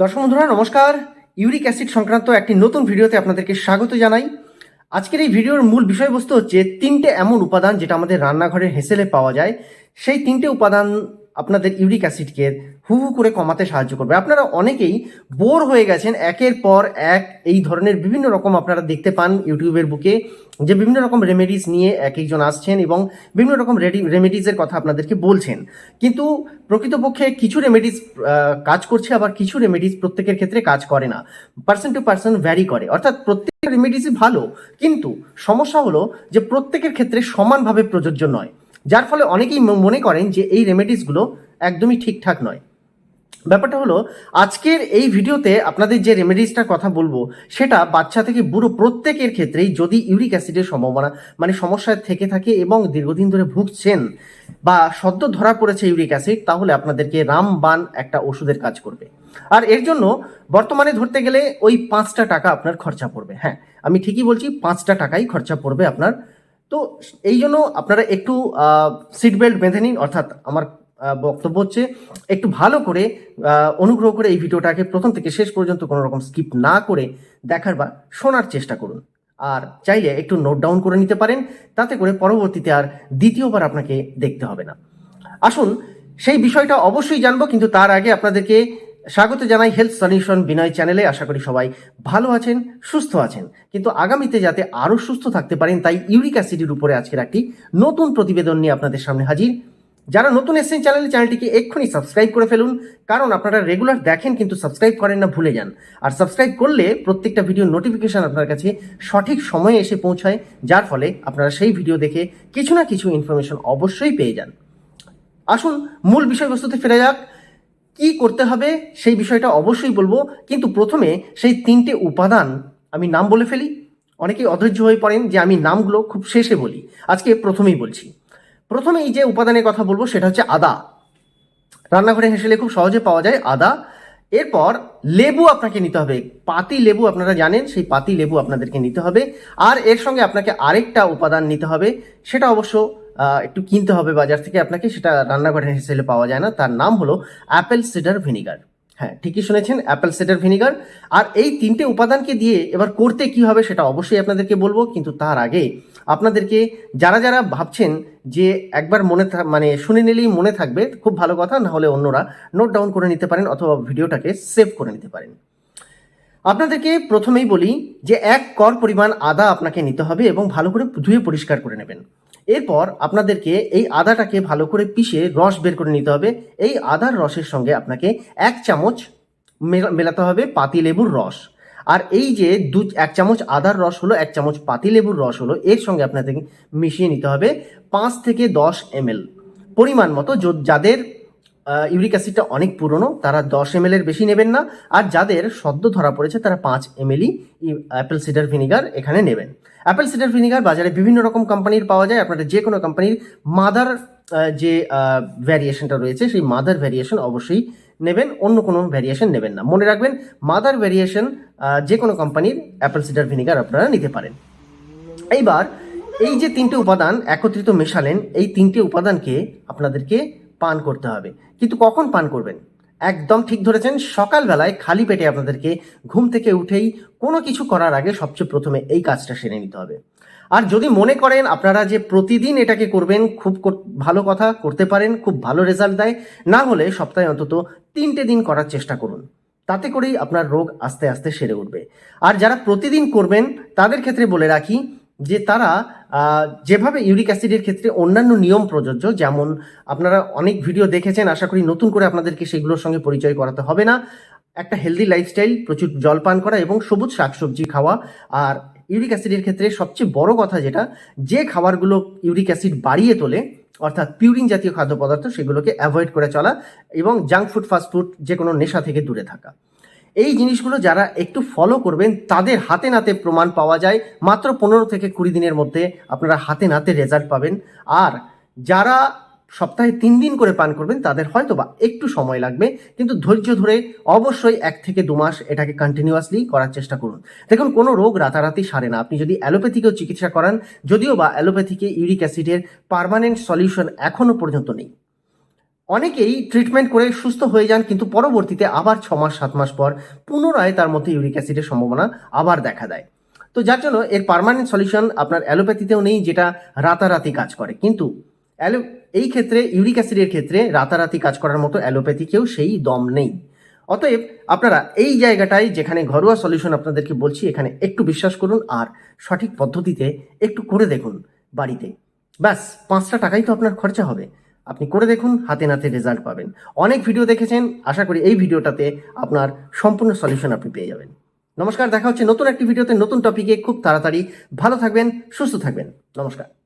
দর্শক বন্ধুরা, নমস্কার। ইউরিক অ্যাসিড সংক্রান্ত একটি নতুন ভিডিওতে আপনাদেরকে স্বাগত জানাই। আজকের এই ভিডিওর মূল বিষয়বস্তু হচ্ছে তিনটে এমন উপাদান যেটা আমাদের রান্নাঘরের হেসেলে পাওয়া যায়। সেই তিনটে উপাদান আপনাদের ইউরিক অ্যাসিডকে হু হু করে কমাতে সাহায্য করবে। আপনারা অনেকেই বোর হয়ে গেছেন একের পর এক এই ধরনের বিভিন্ন রকম আপনারা দেখতে পান ইউটিউবের বুকে, যে বিভিন্ন রকম রেমেডিস নিয়ে এক একজন আসছেন এবং বিভিন্ন রকম রেমেডিসের কথা আপনাদেরকে বলছেন। কিন্তু প্রকৃতপক্ষে কিছু রেমেডিস কাজ করছে, আবার কিছু রেমেডিস প্রত্যেকের ক্ষেত্রে কাজ করে না। পার্সন টু পার্সন ভ্যারি করে। অর্থাৎ প্রত্যেক রেমেডিসই ভালো, কিন্তু সমস্যা হলো যে প্রত্যেকের ক্ষেত্রে সমানভাবে প্রযোজ্য নয়। যার ফলে অনেকেই মনে করেন যে এই রেমেডিসগুলো একদমই ঠিকঠাক নয়। ব্যাপারটা হলো, আজকের এই ভিডিওতে আপনাদের যে রেমেডিসটার কথা বলব, সেটা বাচ্চা থেকে বুড়ো প্রত্যেকের ক্ষেত্রেই যদি ইউরিক অ্যাসিডের সম্ভাবনা মানে সমস্যায় থেকে থাকে এবং দীর্ঘদিন ধরে ভুগছেন বা সদ্য ধরা পড়েছে ইউরিক অ্যাসিড তাহলে আপনাদেরকে রামবান একটা ওষুধের কাজ করবে। আর এর জন্য বর্তমানে ধরতে গেলে ওই পাঁচটা টাকা আপনার খরচা পড়বে। হ্যাঁ আমি ঠিকই বলছি, পাঁচটা টাকাই খরচা পড়বে আপনার তো এই জন্য আপনারা একটু সিট বেল্ট বেঁধে নিন। অর্থাৎ আমার বক্তব্য হচ্ছে একটু ভালো করে অনুগ্রহ করে এই ভিডিওটাকে প্রথম থেকে শেষ পর্যন্ত কোনো রকম স্কিপ না করে দেখার বা শোনার চেষ্টা করুন। আর চাইলে একটু নোট ডাউন করে নিতে পারেন, তাতে করে পরবর্তীতে আর দ্বিতীয়বার আপনাকে দেখতে হবে না। আসুন, সেই বিষয়টা অবশ্যই জানব, কিন্তু তার আগে আপনাদেরকে স্বাগত জানাই হেলথ সলিউশন বিনয় চ্যানেলে আশা করি সবাই ভালো আছেন, সুস্থ আছেন। কিন্তু আগামীতে যাতে আরও সুস্থ থাকতে পারেন, তাই ইউরিক অ্যাসিডের উপরে আজকের একটি নতুন প্রতিবেদন নিয়ে আপনাদের সামনে হাজির। যারা নতুন এসেছেন চ্যানেলে, চ্যানেলটিকে এক্ষুনি সাবস্ক্রাইব করে ফেলুন, কারণ আপনারা রেগুলার দেখেন কিন্তু সাবস্ক্রাইব করেন না, ভুলে যান। আর সাবস্ক্রাইব করলে প্রত্যেকটা ভিডিও নোটিফিকেশন আপনার কাছে সঠিক সময়ে এসে পৌঁছায়, যার ফলে আপনারা সেই ভিডিও দেখে কিছু না কিছু ইনফরমেশন অবশ্যই পেয়ে যান। আসুন, মূল বিষয়বস্তুতে ফিরে যাক। কি করতে হবে সেই বিষয়টা অবশ্যই বলব। কিন্তু প্রথমে সেই তিনটে উপাদান আমি নাম বলে ফেলি। অনেকেই অধৈর্য হয়ে পড়েন যে আমি নামগুলো খুব শেষে বলি। আজকে প্রথমেই বলছি। প্রথমে এই যে উপাদানের কথা বলব সেটা হচ্ছে আদা। রান্নাঘরে হেসেলে খুব সহজে পাওয়া যায় আদা। এরপর লেবু আপনাকে নিতে হবে। পাতি লেবু আপনারা জানেন, সেই পাতি লেবু আপনাদেরকে নিতে হবে। আর এর সঙ্গে আপনাকে আরেকটা উপাদান নিতে হবে, সেটা অবশ্য একটু কিনতে হবে বাজার থেকে আপনাকে, সেটা রান্নাঘরে হেসেলে পাওয়া যায় না। তার নাম হলো অ্যাপেল সিডার ভিনিগার হ্যাঁ ঠিকই শুনেছেন অ্যাপেল সিডার ভিনিগার আর এই তিনটে উপাদানকে দিয়ে এবার করতে কি হবে সেটা অবশ্যই আপনাদেরকে বলব, কিন্তু তার আগে আপনাদেরকে যারা যারা ভাবছেন যে একবার মনে মানে শুনে নিলেই মনে থাকবে, খুব ভালো কথা, না হলে অন্যরা নোট ডাউন করে নিতে পারেন অথবা ভিডিওটাকে সেভ করে নিতে পারেন। আপনাদেরকে প্রথমেই বলি যে এক কর পরিমাণ আদা আপনাকে নিতে হবে এবং ভালো করে ধুয়ে পরিষ্কার করে নেবেন। এরপর আপনাদেরকে এই আদাটাকে ভালো করে পিষে রস বের করে নিতে হবে। এই আদার রসের সঙ্গে আপনাকে এক চামচ মেলাতে হবে পাতি লেবুর রস। আর এই যে দু এক চামচ আদার রস হলো, এক চামচ পাতি লেবুর রস হলো, এর সঙ্গে আপনাদেরকে মিশিয়ে নিতে হবে পাঁচ থেকে দশ এমএল পরিমাণ মতো যাদের ইউরিক অ্যাসিডটা অনেক পুরনো, তারা দশ এম এর বেশি নেবেন না। আর যাদের সদ্য ধরা পড়েছে, তারা পাঁচ M L apple cider vinegar এখানে নেবেন। অ্যাপেল সিডার ভিনিগার বাজারে বিভিন্ন রকম কোম্পানির পাওয়া যায়। আপনারা যে কোনো কোম্পানির মাদার যে ভ্যারিয়েশনটা রয়েছে, সেই মাদার ভ্যারিয়েশন অবশ্যই নেবেন। অন্য কোনো ভ্যারিয়েশন নেবেন না। মনে রাখবেন মাদার ভ্যারিয়েশন যে কোনো কোম্পানির অ্যাপেল সিডার ভিনিগার আপনারা নিতে পারেন। এইবার, এই যে তিনটে উপাদান একত্রিত মেশালেন, এই তিনটে উপাদানকে আপনাদেরকে পান করতে হবে। কিন্তু কখন পান করবেন? একদম ঠিক ধরেছেন, সকালবেলায় খালি পেটে আপনাদেরকে ঘুম থেকে উঠেই কোনো কিছু করার আগে সবচেয়ে প্রথমে এই কাজটা সেরে নিতে হবে। আর যদি মনে করেন আপনারা যে প্রতিদিন এটাকে করবেন, খুব ভালো কথা, করতে পারেন, খুব ভালো রেজাল্ট দেয়, না হলে সপ্তাহে অন্তত তিনটে দিন করার চেষ্টা করুন। তাতে করেই আপনার রোগ আস্তে আস্তে সেরে উঠবে। আর যারা প্রতিদিন করবেন, তাদের ক্ষেত্রে বলে রাখি যে তারা যেভাবে ইউরিক অ্যাসিডের ক্ষেত্রে অন্যান্য নিয়ম প্রযোজ্য, যেমন আপনারা অনেক ভিডিও দেখেছেন, আশা করি নতুন করে আপনাদেরকে সেগুলোর সঙ্গে পরিচয় করাতে হবে না। একটা হেলদি লাইফস্টাইল, প্রচুর জল পান করা এবং সবুজ শাকসবজি খাওয়া। আর ইউরিক অ্যাসিডের ক্ষেত্রে সবচেয়ে বড় কথা যেটা, যে খাবারগুলো ইউরিক অ্যাসিড বাড়িয়ে তোলে, অর্থাৎ পিউরিন জাতীয় খাদ্য পদার্থ, সেগুলোকে অ্যাভয়েড করে চলা এবং জাঙ্ক ফুড, ফাস্ট ফুড যে কোনো নেশা থেকে দূরে থাকা। এই জিনিসগুলো যারা একটু ফলো করবেন, তাদের হাতে নাতে প্রমাণ পাওয়া যায়। মাত্র পনেরো থেকে কুড়ি দিনের মধ্যে আপনারা হাতে নাতে রেজাল্ট পাবেন। আর যারা সপ্তাহে তিন দিন করে পান করবেন, তাদের হয়তো বা একটু সময় লাগবে। কিন্তু ধৈর্য ধরে অবশ্যই এক থেকে দু মাস এটাকে কন্টিনিউয়াসলি করার চেষ্টা করুন। দেখুন, কোনো রোগ রাতারাতি সারে না। আপনি যদি অ্যালোপ্যাথিকেও চিকিৎসা করান, যদিও বা অ্যালোপ্যাথিকে ইউরিক অ্যাসিডের পার্মানেন্ট সলিউশন এখনও পর্যন্ত নেই। অনেকেই ট্রিটমেন্ট করে সুস্থ হয়ে যান, কিন্তু পরবর্তীতে আবার ছ মাস, সাত মাস পর পুনরায় তার মধ্যে ইউরিক অ্যাসিডের সম্ভাবনা আবার দেখা দেয়। তো যার জন্য এর পারমানেন্ট সলিউশন আপনার অ্যালোপ্যাথিতেও নেই, যেটা রাতারাতি কাজ করে। কিন্তু অ্যালো এই ক্ষেত্রে, ইউরিক অ্যাসিডের ক্ষেত্রে রাতারাতি কাজ করার মতো অ্যালোপ্যাথিকেও সেই দম নেই। অতএব আপনারা এই জায়গাটায় যেখানে ঘরোয়া সলিউশন আপনাদেরকে বলছি, এখানে একটু বিশ্বাস করুন আর সঠিক পদ্ধতিতে একটু করে দেখুন বাড়িতে। ব্যাস, পাঁচটা টাকাই তো আপনার খরচা হবে। আপনি করে দেখুন, হাতে নাতে রেজাল্ট পাবেন। অনেক ভিডিও দেখেছেন, আশা করি এই ভিডিওটাতে আপনার সম্পূর্ণ সলিউশন আপনি পেয়ে যাবেন। নমস্কার, দেখা হচ্ছে নতুন একটি ভিডিওতে নতুন টপিকে খুব তাড়াতাড়ি ভালো থাকবেন, সুস্থ থাকবেন। নমস্কার।